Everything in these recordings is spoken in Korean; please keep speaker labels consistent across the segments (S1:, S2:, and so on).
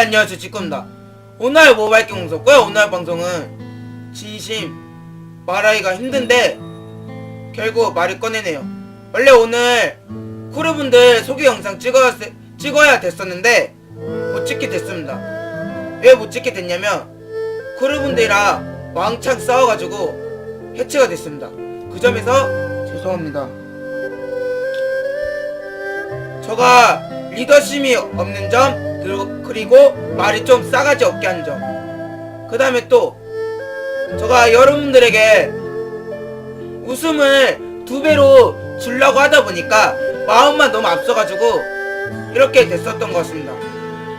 S1: 안녕하세요. 지꾸입니다. 오늘 모바일 없었고요. 오늘 방송은 진심 말하기가 힘든데 결국 말을 꺼내네요. 원래 오늘 크루분들 소개 영상 찍어야, 찍어야 됐었는데 못 찍게 됐습니다. 왜 못 찍게 됐냐면 크루분들이랑 왕창 싸워가지고 해체가 됐습니다. 그 점에서 죄송합니다. 저가 리더십이 없는 점 그리고, 말이 좀 싸가지 없게 한 점. 그 다음에 또 저가 여러분들에게 웃음을 두 배로 주려고 하다 보니까 마음만 너무 앞서가지고 이렇게 됐었던 것 같습니다.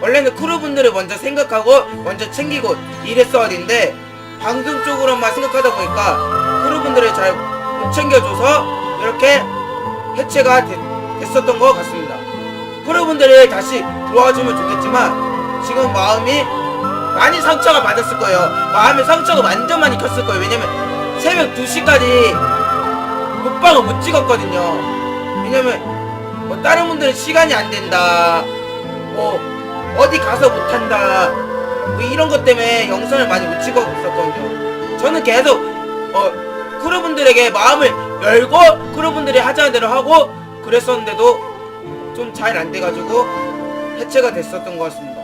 S1: 원래는 크루분들을 먼저 생각하고 먼저 챙기고 이랬어야 되는데 방송 쪽으로만 생각하다 보니까 크루분들을 잘 못 챙겨줘서 이렇게 해체가 됐, 됐었던 것 같습니다. 프로분들이 다시 들어와주면 좋겠지만 지금 마음이 많이 상처가 받았을 거예요. 마음의 상처가 완전 많이 컸을 거예요. 왜냐면 새벽 2시까지 먹방을 못 찍었거든요. 왜냐면 뭐 다른 분들은 시간이 안 된다. 뭐 어디 가서 못 한다. 뭐 이런 것 때문에 영상을 많이 못 찍었었거든요. 저는 계속 어 크루분들에게 마음을 열고 크루분들이 하자는 대로 하고 그랬었는데도 좀 잘 안 돼가지고 해체가 됐었던 것 같습니다.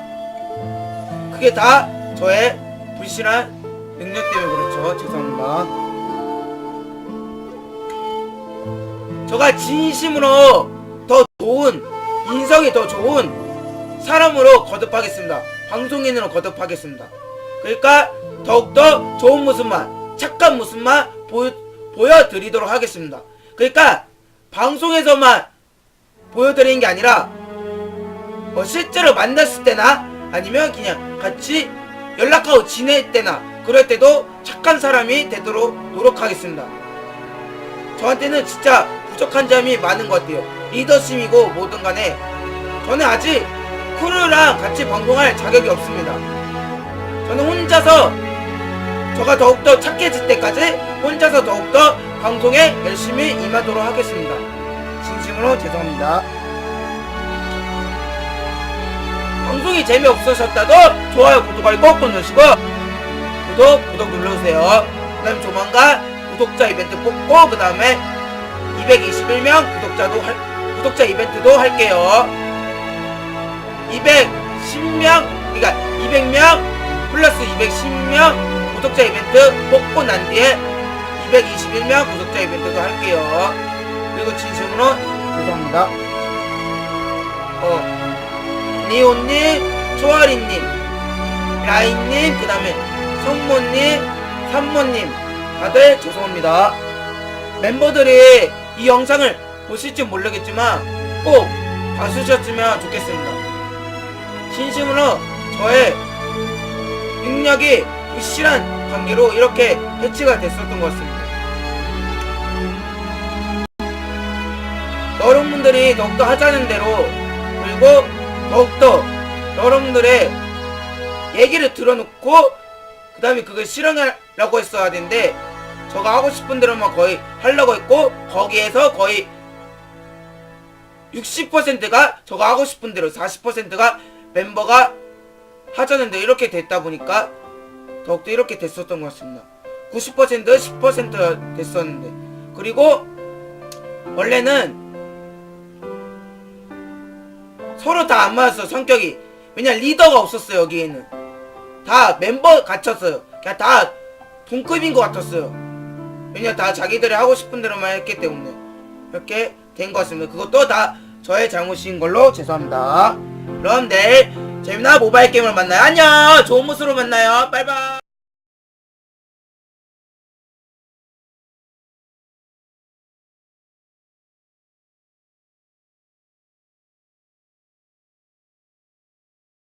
S1: 그게 다 저의 불신한 능력 때문에 그렇죠. 죄송합니다. 저가 진심으로 더 좋은 인성이 더 좋은 사람으로 거듭하겠습니다. 방송인으로 거듭하겠습니다. 그러니까 더욱더 좋은 모습만 착한 모습만 보여, 보여드리도록 하겠습니다. 그러니까 방송에서만 보여드리는 게 아니라 뭐 실제로 만났을 때나 아니면 그냥 같이 연락하고 지낼 때나 그럴 때도 착한 사람이 되도록 노력하겠습니다. 저한테는 진짜 부족한 점이 많은 것 같아요. 리더십이고 뭐든 간에 저는 아직 크루랑 같이 방송할 자격이 없습니다. 저는 혼자서 저가 더욱더 착해질 때까지 혼자서 더욱더 방송에 열심히 임하도록 하겠습니다. 진심으로 죄송합니다. 방송이 재미없으셨다도 좋아요, 구독을 꼭꼭 누르시고 구독, 구독 눌러주세요. 그 다음에 조만간 구독자 이벤트 뽑고 그 다음에 221명 구독자도 할, 구독자 이벤트도 할게요. 210명, 그러니까 200명 플러스 210명 구독자 이벤트 뽑고 난 뒤에 221명 구독자 이벤트도 할게요. 그리고 진심으로 죄송합니다. 어, 니온님, 초아리님, 라인님, 그 다음에 성모님, 산모님, 다들 죄송합니다. 멤버들이 이 영상을 보실지 모르겠지만 꼭 봐주셨으면 좋겠습니다. 진심으로 저의 능력이 부실한 관계로 이렇게 해치가 됐었던 것 같습니다. 여러분들이 더욱더 하자는 대로 그리고 더욱더 여러분들의 얘기를 들어놓고 그 다음에 그걸 실현하려고 했어야 되는데 저가 하고 싶은 대로만 거의 하려고 했고 거기에서 거의 60%가 저가 하고 싶은 대로 40%가 멤버가 하자는 대로 이렇게 됐다 보니까 더욱더 이렇게 됐었던 것 같습니다. 90% 10% 됐었는데 그리고 원래는 서로 다 안 맞았어 성격이. 왜냐 리더가 없었어요 여기에는. 다 멤버 갇혔어요. 그냥 다 동급인 것 같았어요. 왜냐 다 자기들이 하고 싶은 대로만 했기 때문에. 이렇게 된 것 같습니다. 그것도 다 저의 잘못인 걸로 죄송합니다. 그럼 내일 재미난 모바일 게임을 만나요. 안녕! 좋은 모습으로 만나요. 빠이빠이